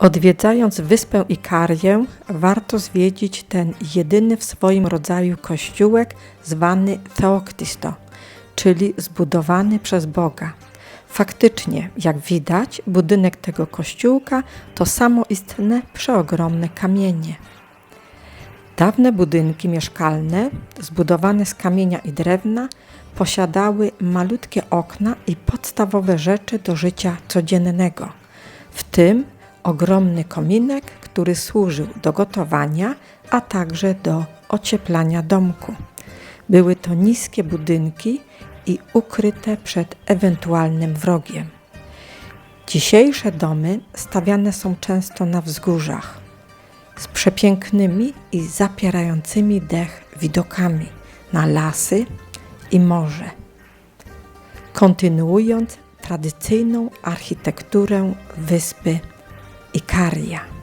Odwiedzając wyspę Ikarię, warto zwiedzić ten jedyny w swoim rodzaju kościółek zwany Theoktisto, czyli zbudowany przez Boga. Faktycznie, jak widać, budynek tego kościółka to samoistne, przeogromne kamienie. Dawne budynki mieszkalne, zbudowane z kamienia i drewna, posiadały malutkie okna i podstawowe rzeczy do życia codziennego, w tym ogromny kominek, który służył do gotowania, a także do ocieplania domku. Były to niskie budynki i ukryte przed ewentualnym wrogiem. Dzisiejsze domy stawiane są często na wzgórzach z przepięknymi i zapierającymi dech widokami na lasy i morze, kontynuując tradycyjną architekturę wyspy Ikaria.